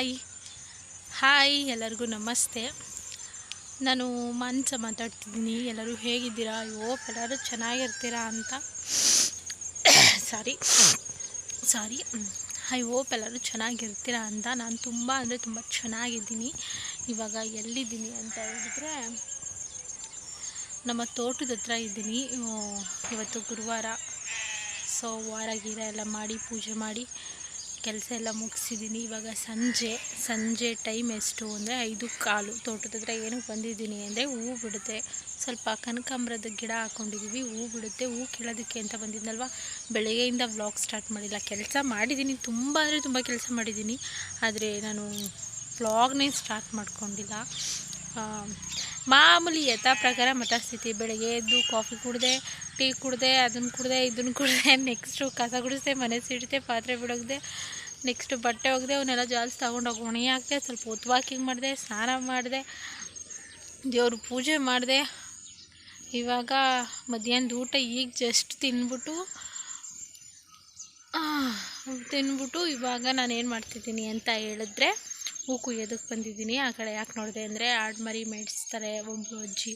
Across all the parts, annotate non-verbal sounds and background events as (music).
Hi hi ಎಲ್ಲರಿಗೂ ನಮಸ್ತೆ. ನಾನು ಮಾನ್ಸ ಮಾತಾಡ್ತಿದ್ದೀನಿ. ಎಲ್ಲರೂ ಹೇಗಿದ್ದೀರಾ? ಹೋಪ್ ಎಲ್ಲರೂ ಚೆನ್ನಾಗಿರ್ತೀರಾ ಅಂತ. ಸಾರಿ ಸಾರಿ ಐ ಹೋಪ್ ಎಲ್ಲರೂ ಚೆನ್ನಾಗಿರ್ತೀರಾ ಅಂತ. ನಾನು ತುಂಬ ಅಂದರೆ ತುಂಬ ಚೆನ್ನಾಗಿದ್ದೀನಿ. ಇವಾಗ ಎಲ್ಲಿದ್ದೀನಿ ಅಂತ ಹೇಳಿದ್ರೆ, ನಮ್ಮ ತೋಟದ ಹತ್ರ ಇದ್ದೀನಿ. ಇವತ್ತು ಗುರುವಾರ. ಸೊ ವಾರ ಗೀರ ಎಲ್ಲ ಮಾಡಿ, ಪೂಜೆ ಮಾಡಿ. ಕೆಲಸ ಎಲ್ಲ ಮುಗಿಸಿದ್ದೀನಿ. ಇವಾಗ ಸಂಜೆ ಸಂಜೆ ಟೈಮ್ ಎಷ್ಟು ಅಂದರೆ ಐದು ಕಾಲು. ತೋಟದ ಹತ್ರ ಏನಕ್ಕೆ ಬಂದಿದ್ದೀನಿ ಅಂದರೆ ಹೂ ಬಿಡುತ್ತೆ. ಸ್ವಲ್ಪ ಕನಕಾಂಬ್ರದ ಗಿಡ ಹಾಕ್ಕೊಂಡಿದ್ದೀವಿ ಹೂ ಬಿಡುತ್ತೆ. ಹೂ ಕೇಳೋದಕ್ಕೆ ಅಂತ ಬಂದಿದ್ನಲ್ವ? ಬೆಳಗ್ಗೆಯಿಂದ ವ್ಲಾಗ್ ಸ್ಟಾರ್ಟ್ ಮಾಡಿಲ್ಲ. ಕೆಲಸ ಮಾಡಿದ್ದೀನಿ, ತುಂಬ ಅಂದರೆ ತುಂಬ ಕೆಲಸ ಮಾಡಿದ್ದೀನಿ. ಆದರೆ ನಾನು ವ್ಲಾಗ್ನೇ ಸ್ಟಾರ್ಟ್ ಮಾಡ್ಕೊಂಡಿಲ್ಲ. ಮಾಮೂಲಿ ಯಥಾ ಪ್ರಕಾರ ಮತಸ್ಥಿತಿ ಬೆಳಗ್ಗೆ ಎದ್ದು ಕಾಫಿ ಕುಡಿದೆ ಟೀ ಕುಡಿದೆ, ಅದನ್ನು ಕುಡಿದೆ, ಇದನ್ನು ಕುಡಿದೆ ನೆಕ್ಸ್ಟು (laughs) ಕಸ ಗುಡಿಸ್ದೆ, ಮನೆ ಸಿಡಿದೆ ಪಾತ್ರೆ ಬಿಡೋಗ್ದೆ ನೆಕ್ಸ್ಟು ಬಟ್ಟೆ ಒಗ್ದೆ, ಅವನ್ನೆಲ್ಲ ಜಾಸ್ತಿ ತೊಗೊಂಡೋಗಿ ಒಣಗಿ ಹಾಕ್ದೆ, ಸ್ವಲ್ಪ ಹೊತ್ತು ವಾಕಿಂಗ್ ಮಾಡಿದೆ, ಸ್ನಾನ ಮಾಡಿದೆ, ದೇವ್ರ ಪೂಜೆ ಮಾಡಿದೆ. ಇವಾಗ ಮಧ್ಯಾಹ್ನದ ಊಟ ಈಗ ಜಸ್ಟ್ ತಿಂದ್ಬಿಟ್ಟು ತಿಂದ್ಬಿಟ್ಟು ಇವಾಗ ನಾನು ಏನು ಮಾಡ್ತಿದ್ದೀನಿ ಅಂತ ಹೇಳಿದ್ರೆ ಹೂ ಕುಯ್ಯೋದಕ್ಕೆ ಬಂದಿದ್ದೀನಿ, ಆ ಕಡೆ ಯಾಕೆ ನೋಡಿದೆ ಅಂದರೆ ಆಡ್ಮರಿ ಮೇಡಿಸ್ತಾರೆ ಒಬ್ಬರು ಅಜ್ಜಿ.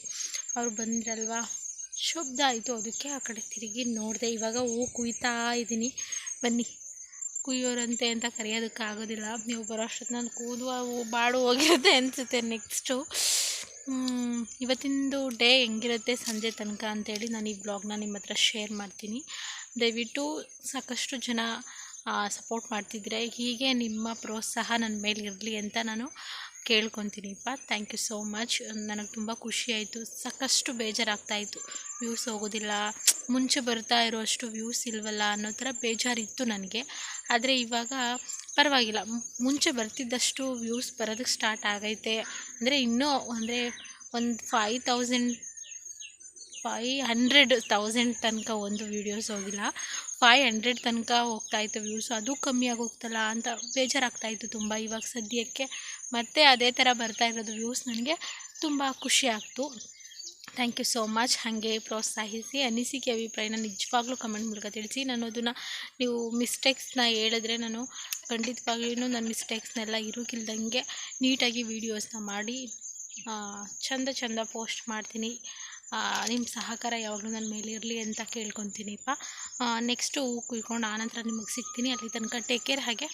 ಅವ್ರು ಬಂದ್ರಲ್ವಾ? ಶಬ್ದ ಆಯಿತು ಅದಕ್ಕೆ ಆ ಕಡೆ ತಿರುಗಿ ನೋಡಿದೆ. ಇವಾಗ ಹೂ ಕುಯ್ತಾ ಇದ್ದೀನಿ ಬನ್ನಿ. ಕುಯ್ಯೋರಂತೆ ಅಂತ ಕರೆಯೋದಕ್ಕೆ ಆಗೋದಿಲ್ಲ. ನೀವು ಬರೋ ಅಷ್ಟೊತ್ತು ನಾನು ಕೂದುವ ಹೂ ಬಾಡು ಹೋಗಿರುತ್ತೆ ಅನಿಸುತ್ತೆ ನೆಕ್ಸ್ಟು ಇವತ್ತಿಂದು ಡೇ ಹೆಂಗಿರುತ್ತೆ ಸಂಜೆ ತನಕ ಅಂತೇಳಿ ನಾನು ಈ ಬ್ಲಾಗ್ನ ನಿಮ್ಮ ಹತ್ರ ಶೇರ್ ಮಾಡ್ತೀನಿ. ದಯವಿಟ್ಟು ಸಾಕಷ್ಟು ಜನ ಸಪೋರ್ಟ್ ಮಾಡ್ತಿದ್ರೆ ಹೀಗೆ ನಿಮ್ಮ ಪ್ರೋತ್ಸಾಹ ನನ್ನ ಮೇಲೆ ಇರಲಿ ಅಂತ ನಾನು ಕೇಳ್ಕೊತೀನಿಪ್ಪ ಥ್ಯಾಂಕ್ ಯು ಸೋ ಮಚ್ ನನಗೆ ತುಂಬ ಖುಷಿ ಆಯಿತು. ಸಾಕಷ್ಟು ಬೇಜಾರಾಗ್ತಾಯಿತ್ತು ವ್ಯೂಸ್ ಹೋಗೋದಿಲ್ಲ. ಮುಂಚೆ ಬರ್ತಾ ಇರೋಷ್ಟು ವ್ಯೂಸ್ ಇಲ್ವಲ್ಲ ಅನ್ನೋ ಥರ ಬೇಜಾರಿತ್ತು ನನಗೆ. ಆದರೆ ಇವಾಗ ಪರವಾಗಿಲ್ಲ. ಮುಂಚೆ ಬರ್ತಿದ್ದಷ್ಟು ವ್ಯೂಸ್ ಬರೋದಕ್ಕೆ ಸ್ಟಾರ್ಟ್ ಆಗೈತೆ. ಅಂದರೆ ಇನ್ನೂ ಅಂದರೆ ಒಂದು five thousand five hundred thousand ತನಕ ಒಂದು ವೀಡಿಯೋಸ್ ಹೋಗಿಲ್ಲ. ಫೈ ಹಂಡ್ರೆಡ್ ತನಕ ಹೋಗ್ತಾಯಿತ್ತು ವ್ಯೂಸ್ ಅದು ಕಮ್ಮಿ ಆಗೋಗ್ತಲ್ಲ ಅಂತ ಬೇಜಾರಾಗ್ತಾಯಿತ್ತು ತುಂಬ ಇವಾಗ ಸದ್ಯಕ್ಕೆ. ಮತ್ತೆ ಅದೇ ಥರ ಬರ್ತಾ ಇರೋದು ವ್ಯೂಸ್ ನನಗೆ ತುಂಬ ಖುಷಿ ಆಗ್ತು. ಥ್ಯಾಂಕ್ ಯು ಸೋ ಮಚ್ ಹಾಗೆ ಪ್ರೋತ್ಸಾಹಿಸಿ, ಅನಿಸಿಕೆ ಅಭಿಪ್ರಾಯನ ನಿಜವಾಗ್ಲೂ ಕಮೆಂಟ್ ಮೂಲಕ ತಿಳಿಸಿ. ನಾನು ಅದನ್ನು ನೀವು ಮಿಸ್ಟೇಕ್ಸ್ನ ಹೇಳಿದ್ರೆ ನಾನು ಖಂಡಿತವಾಗ್ಲೂ ನನ್ನ ಮಿಸ್ಟೇಕ್ಸ್ನೆಲ್ಲ ಇರೋಕ್ಕಿಲ್ದಂಗೆ ನೀಟಾಗಿ ವೀಡಿಯೋಸ್ನ ಮಾಡಿ ಚಂದ ಚಂದ ಪೋಸ್ಟ್ ಮಾಡ್ತೀನಿ. ನಿಮ್ಮ ಸಹಕಾರ ಯಾವಾಗಲೂ ನನ್ನ ಮೇಲೆ ಇರಲಿ ಅಂತ ಕೇಳ್ಕೊತೀನಿಪ್ಪ. ನೆಕ್ಸ್ಟು ಹೂವು ಕುಯ್ಕೊಂಡು ಆನಂತರ ನಿಮಗೆ ಸಿಗ್ತೀನಿ, ಅಲ್ಲಿ ತನಕ ಟೇಕ್ ಕೇರ್ ಹಾಗೆ?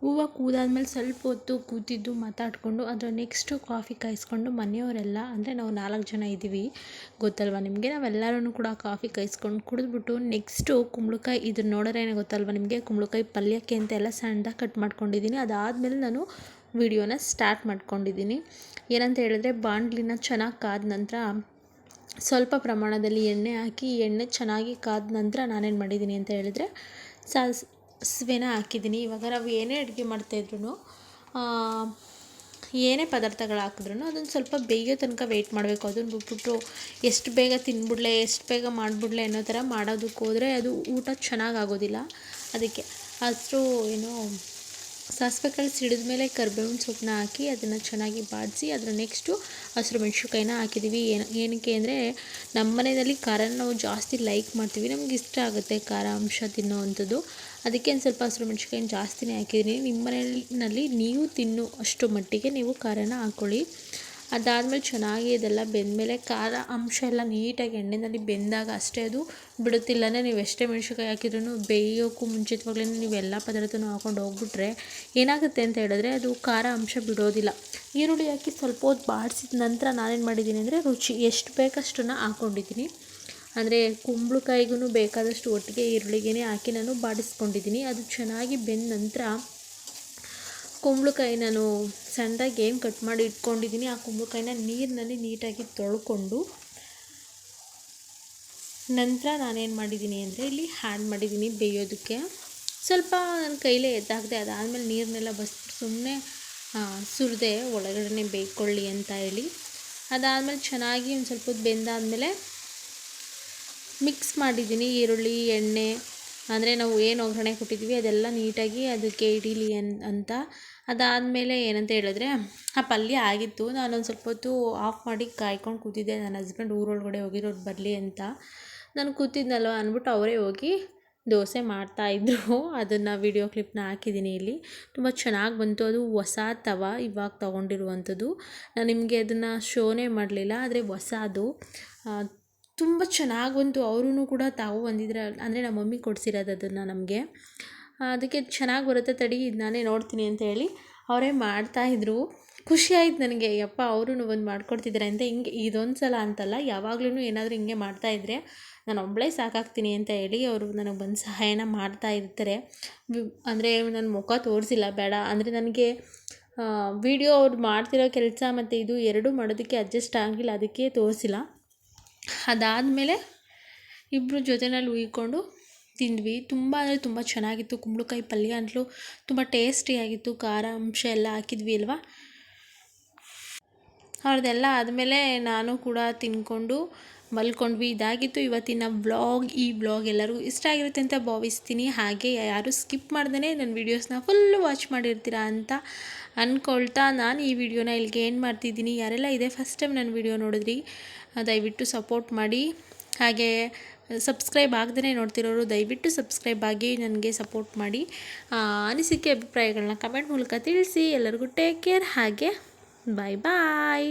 ಹೂವು ಕೂದಾದ್ಮೇಲೆ ಸ್ವಲ್ಪ ಹೊತ್ತು ಕೂತಿದ್ದು ಮಾತಾಡಿಕೊಂಡು, ಅದರ ನೆಕ್ಸ್ಟು ಕಾಫಿ ಕಾಯಿಸ್ಕೊಂಡು ಮನೆಯವರೆಲ್ಲ, ಅಂದರೆ ನಾವು ನಾಲ್ಕು ಜನ ಇದ್ದೀವಿ, ಗೊತ್ತಲ್ವ ನಿಮಗೆ? ನಾವೆಲ್ಲರೂ ಕೂಡ ಕಾಫಿ ಕಾಯಿಸ್ಕೊಂಡು ಕುಡಿದ್ಬಿಟ್ಟು ನೆಕ್ಸ್ಟು ಕುಂಬಳಕಾಯಿ ಇದನ್ನ ನೋಡಿದ್ರೆ ಗೊತ್ತಲ್ವ ನಿಮಗೆ? ಕುಂಬಳಕಾಯಿ ಪಲ್ಯಕ್ಕೆ ಅಂತ ಎಲ್ಲ ಸಣ್ಣದಾಗಿ ಕಟ್ ಮಾಡ್ಕೊಂಡಿದ್ದೀನಿ. ಅದಾದಮೇಲೆ ನಾನು ವಿಡಿಯೋನ ಸ್ಟಾರ್ಟ್ ಮಾಡ್ಕೊಂಡಿದ್ದೀನಿ. ಏನಂತ ಹೇಳಿದ್ರೆ ಬಾಣಲಿನ ಚೆನ್ನಾಗಿ ಕಾದ ನಂತರ ಸ್ವಲ್ಪ ಪ್ರಮಾಣದಲ್ಲಿ ಎಣ್ಣೆ ಹಾಕಿ ಎಣ್ಣೆ ಚೆನ್ನಾಗಿ ಕಾದ ನಂತರ ನಾನೇನು ಮಾಡಿದ್ದೀನಿ ಅಂತ ಹೇಳಿದ್ರೆ ಸಾಸಿವೆನ ಹಾಕಿದ್ದೀನಿ. ಇವಾಗ ನಾವು ಏನೇ ಅಡುಗೆ ಮಾಡ್ತಾಯಿದ್ರು ಏನೇ ಪದಾರ್ಥಗಳು ಹಾಕಿದ್ರು ಅದನ್ನು ಸ್ವಲ್ಪ ಬೇಯೋ ತನಕ ವೆಯ್ಟ್ ಮಾಡಬೇಕು. ಅದನ್ನು ಬಿಟ್ಬಿಟ್ಟು ಎಷ್ಟು ಬೇಗ ತಿಂದ್ಬಿಡ್ಲೆ ಎಷ್ಟು ಬೇಗ ಮಾಡಿಬಿಡ್ಲೆ ಅನ್ನೋ ಥರ ಮಾಡೋದಕ್ಕೆ ಹೋದರೆ ಅದು ಊಟ ಚೆನ್ನಾಗಿ ಆಗೋದಿಲ್ಲ. ಅದಕ್ಕೆ ಅಷ್ಟು ಏನು ಸಾಸಿವೆ ಕಾಳು ಸಿಡಿದ ಮೇಲೆ ಕರ್ಬೇವಿನ ಸೊಪ್ಪನ್ನ ಹಾಕಿ ಅದನ್ನು ಚೆನ್ನಾಗಿ ಬಾಡಿಸಿ ಅದರ ನೆಕ್ಸ್ಟು ಹಸಿರು ಮೆಣಸಿನ್ಕಾಯಿನ ಹಾಕಿದ್ದೀವಿ ಏನು, ಏನಕ್ಕೆ ಅಂದರೆ ನಮ್ಮ ಮನೆಯಲ್ಲಿ ಖಾರನ ನಾವು ಜಾಸ್ತಿ ಲೈಕ್ ಮಾಡ್ತೀವಿ. ನಮ್ಗೆ ಇಷ್ಟ ಆಗುತ್ತೆ ಖಾರ, ಅಂಶ ತಿನ್ನೋವಂಥದ್ದು. ಅದಕ್ಕೆ ಒಂದು ಸ್ವಲ್ಪ ಹಸಿರು ಮೆಣಸಿನ್ಕಾಯಿನ ಜಾಸ್ತಿನೇ ಹಾಕಿದ್ದೀನಿ ನಿಮ್ಮ ಮನೆಯಲ್ಲಿ ನೀವು ತಿನ್ನು ಅಷ್ಟು ಮಟ್ಟಿಗೆ ನೀವು ಖಾರನ ಹಾಕ್ಕೊಳ್ಳಿ ಅದಾದಮೇಲೆ ಚೆನ್ನಾಗಿ ಇದೆಲ್ಲ ಬೆಂದಮೇಲೆ ಖಾರ ಅಂಶ ಎಲ್ಲ ನೀಟಾಗಿ ಎಣ್ಣೆಯಲ್ಲಿ ಬೆಂದಾಗ ಅಷ್ಟೇ ಅದು ಬಿಡುತ್ತಿಲ್ಲನೇ ನೀವು ಎಷ್ಟೇ ಮೆಣಸಿನ್ಕಾಯಿ ಹಾಕಿದ್ರೂ ಬೇಯೋಕ್ಕೂ ಮುಂಚಿತವಾಗ್ಲೇ ನೀವು ಎಲ್ಲ ಪದಾರ್ಥನೂ ಹಾಕೊಂಡು ಹೋಗ್ಬಿಟ್ರೆ ಏನಾಗುತ್ತೆ ಅಂತ ಹೇಳಿದ್ರೆ ಅದು ಖಾರ ಅಂಶ ಬಿಡೋದಿಲ್ಲ. ಈರುಳ್ಳಿ ಹಾಕಿ ಸ್ವಲ್ಪ ಹೊತ್ತು ಬಾಡಿಸಿದ ನಂತರ ನಾನೇನು ಮಾಡಿದ್ದೀನಿ ಅಂದರೆ ರುಚಿ ಎಷ್ಟು ಬೇಕಷ್ಟನ್ನು ಹಾಕ್ಕೊಂಡಿದ್ದೀನಿ ಅಂದರೆ ಕುಂಬಳಕಾಯಿಗೂ ಬೇಕಾದಷ್ಟು ಒಟ್ಟಿಗೆ ಈರುಳ್ಳಿಗೆ ಹಾಕಿ ನಾನು ಬಾಡಿಸ್ಕೊಂಡಿದ್ದೀನಿ. ಅದು ಚೆನ್ನಾಗಿ ಬೆಂದ ನಂತರ ಕುಂಬಳಕಾಯಿ ನಾನು ಸಣ್ಣದಾಗಿ ಏನು ಕಟ್ ಮಾಡಿ ಇಟ್ಕೊಂಡಿದ್ದೀನಿ. ಆ ಕುಂಬಳಕಾಯಿನ ನೀರಿನಲ್ಲಿ ನೀಟಾಗಿ ತೊಳ್ಕೊಂಡು ನಂತರ ನಾನೇನು ಮಾಡಿದ್ದೀನಿ ಅಂದರೆ ಇಲ್ಲಿ ಹ್ಯಾಂಡ್ ಮಾಡಿದ್ದೀನಿ ಬೇಯೋದಕ್ಕೆ. ಸ್ವಲ್ಪ ನನ್ನ ಕೈಲೇ ಎದ್ದಾಗದೆ, ಅದಾದಮೇಲೆ ನೀರನ್ನೆಲ್ಲ ಬಸ್ಬಿಟ್ಟು ಸುಮ್ಮನೆ ಸುರಿದೆ ಒಳಗಡೆ ಬೇಯ್ಕೊಳ್ಳಿ ಅಂತ ಹೇಳಿ. ಅದಾದಮೇಲೆ ಚೆನ್ನಾಗಿ ಒಂದು ಸ್ವಲ್ಪ ಹೊತ್ತು ಬೆಂದಾದಮೇಲೆ ಮಿಕ್ಸ್ ಮಾಡಿದ್ದೀನಿ ಈರುಳ್ಳಿ, ಎಣ್ಣೆ ಅಂದರೆ ನಾವು ಏನು ಒಗ್ಗರಣೆ ಕೊಟ್ಟಿದ್ವಿ, ಅದೆಲ್ಲ ನೀಟಾಗಿ ಅದಕ್ಕೆ ಇಡೀಲಿ ಅನ್, ಅಂತ. ಅದಾದಮೇಲೆ ಏನಂತ ಹೇಳಿದ್ರೆ, ಆ ಪಲ್ಯ ಆಗಿತ್ತು. ನಾನೊಂದು ಸ್ವಲ್ಪ ಹೊತ್ತು ಆಫ್ ಮಾಡಿ ಕಾಯ್ಕೊಂಡು ಕೂತಿದ್ದೆ. ನನ್ನ ಹಸ್ಬೆಂಡ್ ಊರೊಳಗಡೆ ಹೋಗಿರೋರು ಬರಲಿ ಅಂತ. ನಾನು ಕೂತಿದ್ನಲ್ವ ಅಂದ್ಬಿಟ್ಟು ಅವರೇ ಹೋಗಿ ದೋಸೆ ಮಾಡ್ತಾಯಿದ್ರು ಅದನ್ನು ವಿಡಿಯೋ ಕ್ಲಿಪ್ನ ಹಾಕಿದ್ದೀನಿ ಇಲ್ಲಿ. ತುಂಬ ಚೆನ್ನಾಗಿ ಬಂತು. ಅದು ಹೊಸ ತವ ಇವಾಗ ತೊಗೊಂಡಿರುವಂಥದ್ದು ನಾನು ನಿಮಗೆ ಅದನ್ನು ಶೋನೇ ಮಾಡಲಿಲ್ಲ, ಆದರೆ ಹೊಸದು. ತುಂಬ ಚೆನ್ನಾಗಿ ಬಂತು ಅವರೂ ಕೂಡ ತಾವು ಬಂದಿದ್ರೆ ಅಂದರೆ ನಮ್ಮ ಮಮ್ಮಿ ಕೊಡಿಸಿರೋದು ಅದನ್ನು ನಮಗೆ. ಅದಕ್ಕೆ ಚೆನ್ನಾಗಿ ಬರುತ್ತೆ ತಡಿ, ಇದು ನಾನೇ ನೋಡ್ತೀನಿ ಅಂತ ಹೇಳಿ ಅವರೇ ಮಾಡ್ತಾಯಿದ್ರು ಖುಷಿ ಆಯ್ತು ನನಗೆ, ಯಪ್ಪ ಅವರೂ ಒಂದು ಮಾಡ್ಕೊಡ್ತಿದ್ದಾರೆ ಅಂತ. ಹಿಂಗೆ ಇದೊಂದು ಸಲ ಅಂತಲ್ಲ ಯಾವಾಗ್ಲೂ ಏನಾದರೂ ಹಿಂಗೆ ಮಾಡ್ತಾಯಿದ್ರೆ ನಾನು ಒಬ್ಬಳೇ ಸಾಕಾಗ್ತೀನಿ ಅಂತ ಹೇಳಿ ಅವರು ನನಗೆ ಬಂದು ಸಹಾಯನ ಮಾಡ್ತಾ ಇರ್ತಾರೆ. ಅಂದರೆ ನನ್ನ ಮುಖ ತೋರಿಸಿಲ್ಲ, ಬೇಡ. ಅಂದರೆ ನನಗೆ ವಿಡಿಯೋ ಅವ್ರು ಮಾಡ್ತಿರೋ ಕೆಲಸ ಮತ್ತು ಇದು ಎರಡೂ ಮಾಡೋದಕ್ಕೆ ಅಡ್ಜಸ್ಟ್ ಆಗಿಲ್ಲ, ಅದಕ್ಕೆ ತೋರಿಸಿಲ್ಲ. ಅದಾದಮೇಲೆ ಇಬ್ಬರು ಜೊತೆಯಲ್ಲಿ ಉಯ್ಕೊಂಡು ತಿಂದ್ವಿ. ತುಂಬ ಅಂದರೆ ತುಂಬ ಚೆನ್ನಾಗಿತ್ತು. ಕುಂಬಳಕಾಯಿ ಪಲ್ಯ ಅಂತಲೂ ತುಂಬ ಟೇಸ್ಟಿಯಾಗಿತ್ತು ಖಾರ ಅಂಶ ಎಲ್ಲ ಹಾಕಿದ್ವಿ ಅಲ್ವಾ? ಅವ್ರದ್ದೆಲ್ಲ ಆದಮೇಲೆ ನಾನು ಕೂಡ ತಿಂದ್ಕೊಂಡು ಮಲ್ಕೊಂಡ್ವಿ. ಇದಾಗಿತ್ತು ಇವತ್ತಿನ ಬ್ಲಾಗ್ ಈ ಬ್ಲಾಗ್ ಎಲ್ಲರಿಗೂ ಇಷ್ಟ ಆಗಿರುತ್ತೆ ಅಂತ ಭಾವಿಸ್ತೀನಿ. ಹಾಗೆ ಯಾರು ಸ್ಕಿಪ್ ಮಾಡ್ದೇ ನನ್ನ ವೀಡಿಯೋಸ್ನ ಫುಲ್ಲು ವಾಚ್ ಮಾಡಿರ್ತೀರಾ ಅಂತ ಅಂದ್ಕೊಳ್ತಾ ನಾನು ಈ ವಿಡಿಯೋನ ಇಲ್ಲಿಗೆ ಏನು ಮಾಡ್ತಿದ್ದೀನಿ. ಯಾರೆಲ್ಲ ಇದೆ ಫಸ್ಟ್ ಟೈಮ್ ನನ್ನ ವಿಡಿಯೋ ನೋಡಿದ್ರಿ, ದಯವಿಟ್ಟು ಸಪೋರ್ಟ್ ಮಾಡಿ. ಹಾಗೆ ಸಬ್ಸ್ಕ್ರೈಬ್ ಆಗದೇ ನೋಡ್ತಿರೋರು, ದಯವಿಟ್ಟು ಸಬ್ಸ್ಕ್ರೈಬ್ ಆಗಿ ನನಗೆ ಸಪೋರ್ಟ್ ಮಾಡಿ. ಅನಿಸಿಕೆ ಅಭಿಪ್ರಾಯಗಳನ್ನ ಕಮೆಂಟ್ ಮೂಲಕ ತಿಳಿಸಿ. ಎಲ್ಲರಿಗೂ ಟೇಕ್ ಕೇರ್ ಹಾಗೆ ಬಾಯ್ ಬಾಯ್